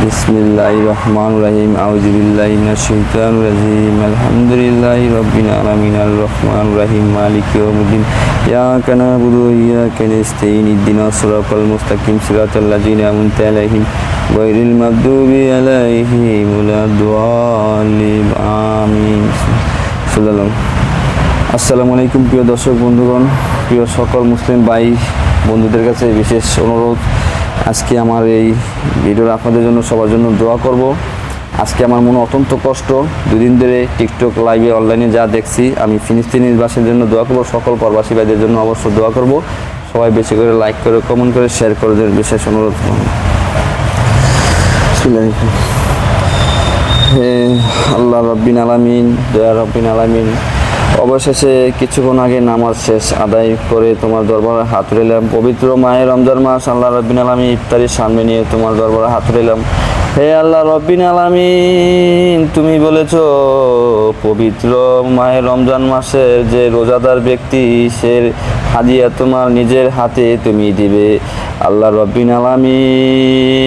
বিসমিল্লাহ রহমান রাহিম আউজুবিল্লাহ শৈতান রাজিম আলহামদুলিল্লাহ রবিন আলমিন আল রহমান রাহিম মালিক ইয়া কানা বুধু ইয়া কেনেস্তেইন ইদ্দিন সুরাকল মুস্তাকিম সিরাতাল্লাজিন আমুন তালাহিম গৈরিল মাদুবি আলাইহিম উলাদওয়ালিম আসসালামু আলাইকুম প্রিয় দর্শক, বন্ধুগণ, প্রিয় সকল মুসলিম ভাই, বন্ধুদের কাছে বিশেষ অনুরোধ। আজকে আমার এই ভিডিওটা আপনাদের জন্য সবার জন্য দোয়া করব। আজকে আমার মনে অত্যন্ত কষ্ট। দুদিন ধরে টিকটক লাইভে অনলাইনে যা দেখছি, আমি ফিলিস্তিনির বাসের জন্য দোয়া করব, সকল প্রবাসী ভাইদের জন্য অবশ্য দোয়া করব। সবাই বেশি করে লাইক করে কমেন্ট করে শেয়ার করে দেবেন বিশেষ অনুরোধ। আল্লাহ রব্বিন আলামিন, দয়া রব্বিন আলামিন। অবশেষে কিছুক্ষণ আগে নামাজ শেষ আদায় করে তোমার দরবারে হাত রইলাম পবিত্র মায়ের রমজান মাস, আল্লাহ রব্বিন আলামিন ইফতারির সামনে নিয়ে তোমার দরবারে হাত রইলাম হে আল্লাহ রব্বিন আলামিন, তুমি বলেছ, পবিত্র মায়ের রমজান মাসের যে রোজাদার ব্যক্তি সে হাদিয়া তোমার নিজের হাতে তুমি দিবে। আল্লাহ রব্বিন আলামিন,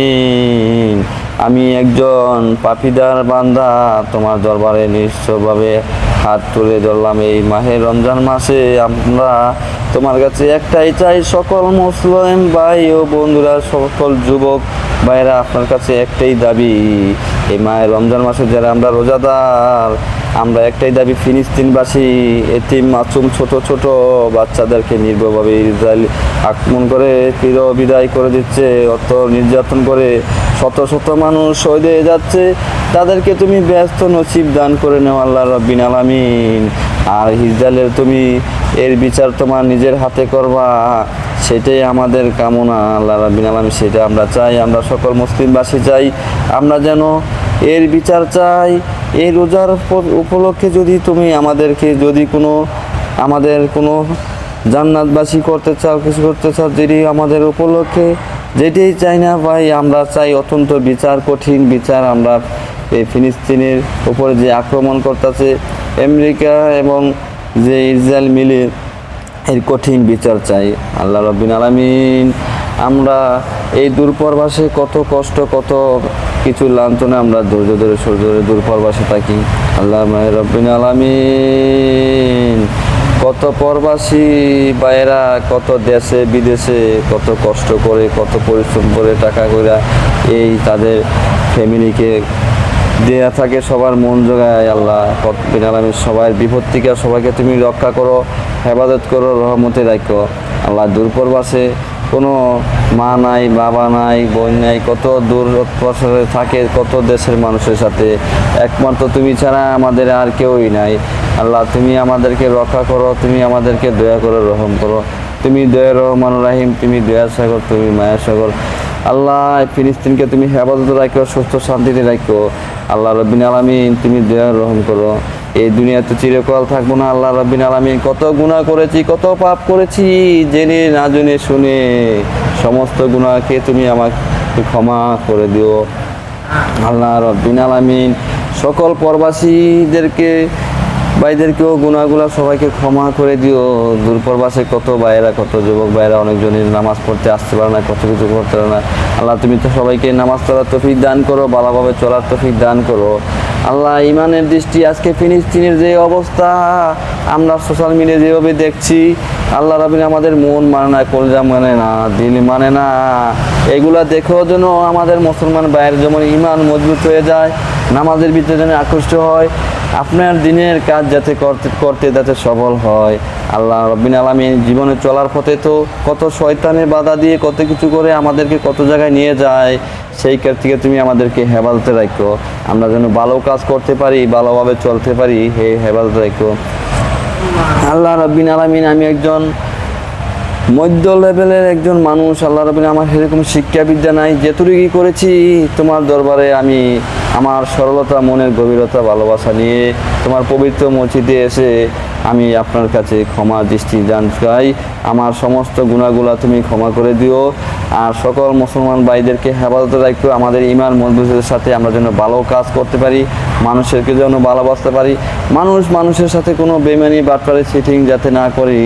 আমি একজন পাপিদার বান্দা, তোমার দরবারে নিশ্চয়ভাবে হাত তুলে ধরলাম, এই মাহে রমজান মাসে আমরা তোমার কাছে একটাই চাই, সকল মুসলিম ভাই ও বন্ধুরা, সকল যুবক ভাইরা আপনার কাছে একটাই দাবি। এই মায়ের রমজান মাসে যারা আমরা রোজাদার, আমরা একটাই দাবি, ফিলিস্তিনবাসী, এতিম, মাসুম, ছোট ছোট বাচ্চাদেরকে নির্ভয়ভাবে ইসরায়েল আক্রমণ করে, চির বিদায় করে দিচ্ছে অত নির্যাতন করে শত শত মানুষ শহীদ হয়ে যাচ্ছে। তাদেরকে তুমি ব্যস্ত নসিব দান করে নেও আল্লাহ রব্বিন আলামিন। আর ইসরায়েলের তুমি এর বিচার তোমার নিজের হাতে করবা। সেটাই আমাদের কামনা, আল্লাহ রব্বিন আলামিন সেটা আমরা চাই, আমরা সকল মুসলিমবাসী চাই। আমরা যেন এর বিচার চাই, এই রোজার উপলক্ষে যদি তুমি আমাদেরকে যদি কোনো, আমাদের কোনো জান্নাতবাসী করতে চাও, কিছু করতে চাও, যেটি আমাদের উপলক্ষে, যেটাই চাই না ভাই, আমরা চাই অত্যন্ত বিচার, কঠিন বিচার। আমরা এই ফিলিস্তিনের উপরে যে আক্রমণ করতেছে, আমেরিকা এবং যে ইসরায়েল মিলে এর কঠিন বিচার চাই। আল্লাহ রব্বিন আলামিন, আমরা এই দূরপরবাসে কত কষ্ট, কত কিছু লাঞ্ছনে আমরা ধৈর্য ধরে, সহ্য ধরে দূরপরবাসে থাকি। আল্লাহ মায়ের রব্বিন আলামিন, কত প্রবাসী বাইরা কত দেশে, বিদেশে কত কষ্ট করে, কত পরিশ্রম করে টাকা করে এই তাদের ফ্যামিলিকে দেয়া থাকে সবার মন জোগায় আল্লাহ বিন আলমীর সবাই বিপদ থেকে সবাইকে তুমি রক্ষা করো, হেফাজত করো, রহমতে রাখো। আল্লাহ দূরপরবাসে কোনো মা নাই, বাবা নাই, বোন নাই, কত দূর থাকে, কত দেশের মানুষের সাথে। একমাত্র তুমি ছাড়া আমাদের আর কেউই নাই। আল্লাহ তুমি আমাদেরকে রক্ষা করো, তুমি আমাদেরকে দয়া করো, রহম করো। তুমি দয়া রহমান রাহিম, তুমি দয়া সাগর, তুমি মায়া সাগর। আল্লাহ ফিলিস্তিনকে তুমি হেফাজত রাখো, সুস্থ শান্তিতে রাখো। আল্লাহ রব্বিন আলমিন, তুমি দয়া রহম করো। এই দুনিয়াতে চিরকাল থাকব না আল্লাহ রব্বিন আলমিন। কত গুণা করেছি, কত পাপ করেছি, জেনে না জেনে শুনে সমস্ত গুণাকে তুমি আমাকে ক্ষমা করে দিও। আল্লাহ রব্বিন আলমিন, সকল প্রবাসীদেরকে ভাইদেরকেও গুণাগুলা সবাইকে ক্ষমা করে দিও। দূরপ্রবাসে কত ভাইয়েরা, কত যুবক ভাইয়েরা অনেকজনের নামাজ পড়তে আসতে পারে না, কত কিছু করতে পারে না। আল্লাহ, তুমি তো সবাইকে নামাজ পড়ার তফিক দান করো, ভালোভাবে চলার তফিক দান করো। আল্লাহ ইমানের দৃষ্টি আজকে ফিলিস্তিনের যে অবস্থা আমরা সোশ্যাল মিডিয়া যেভাবে দেখছি, আল্লাহ রাবিন আমাদের মন মানে না, কলজা মানে না, দিল মানে না। এগুলা দেখেও যেন আমাদের মুসলমান ভাইয়ের যেমন ইমান মজবুত হয়ে যায়, নামাজের ভিতরে যেন আকৃষ্ট হয়, আপনার দিনের কাজ যাতে করতে করতে যাতে সফল হয়। আল্লাহ রবিন আলমী জীবনে চলার পথে তো কত শয়তানে বাধা দিয়ে কত কিছু করে আমাদেরকে কত জায়গায় নিয়ে যায়, সেই কাজ থেকে তুমি আমাদেরকে হেফাজতে রাখো। আমরা যেন ভালো কাজ করতে পারি, ভালোভাবে চলতে পারি, হে হেফাজতে রাখো। আল্লাহ রব্বিন আলমিন, আমি একজন মধ্য লেভেলের একজন মানুষ। আল্লাহ রবিন আমার সেরকম শিক্ষা বিদ্যা নাই। যেটুকুই করেছি তোমার দরবারে আমি আমার সরলতা, মনের গভীরতা, ভালোবাসা নিয়ে তোমার পবিত্র মসজিদে এসে আমি আপনার কাছে ক্ষমা দৃষ্টি জান চাই। আমার সমস্ত গুণাগুলা তুমি ক্ষমা করে দিও। আর সকল মুসলমান ভাইদেরকে হেফাজতে রাখো আমাদের ইমান মজবুতের সাথে আমরা যেন ভালো কাজ করতে পারি মানুষেরকে যেন ভালোবাসতে পারি। মানুষ মানুষের সাথে কোনো বেমানি বাটপারে সিটিং যাতে না করি,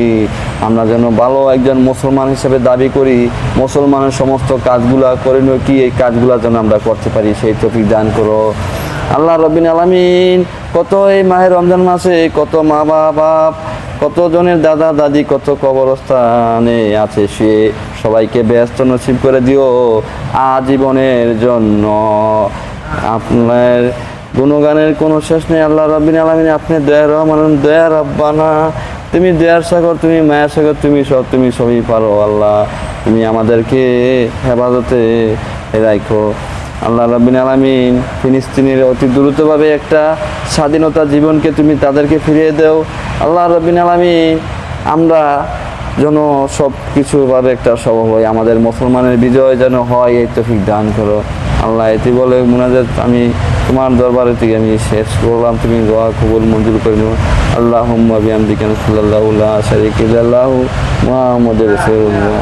আমরা যেন ভালো একজন মুসলমান হিসেবে দাবি করি, মুসলমানের সমস্ত কাজগুলা করে কি এই কাজগুলা যেন আমরা করতে পারি, সেই টপিক দান করো। আল্লাহ রবিন আলামিন কত এই মাহের রমজান মাসে কত মা বাবা, কতজনের দাদা দাদি কত কবরস্থানে আছে সে সবাইকে ব্যস্ত নসিব করে দিও আজীবনের জন্য। আপনার গুণগানের কোনো শেষ নেই, আল্লাহ রবিন আলমিন আপনি দয়ার রহমান দয়ার রব্বানা। তুমি দয়ার সাগর, তুমি মায়া সাগর, তুমি সব, তুমি সবই পারো আল্লাহ। তুমি আমাদেরকে হেফাজতে রাখো। আল্লাহ রবিন আলমিন ফিলিস্তিনের অতি দ্রুতভাবে একটা স্বাধীনতা জীবনকে তুমি তাদেরকে ফিরিয়ে দাও। আল্লাহ রবিন আলমিন, আমরা যেন সব কিছুভাবে একটা স্বভাব হয়। আমাদের মুসলমানের বিজয় যেন হয়, এই তফিক দান করো। আল্লাহ এটি বলে মোনাজাত, আমি তোমার দরবারে থেকে আমি শেষ করলাম। তুমি দোয়া কবুল, মঞ্জুর করে নেব আল্লাহ হুম্মা আমি কেন সাল্লাহ সারিক আল্লাহ মুহাম্মাদুর রাসূলুল্লাহ।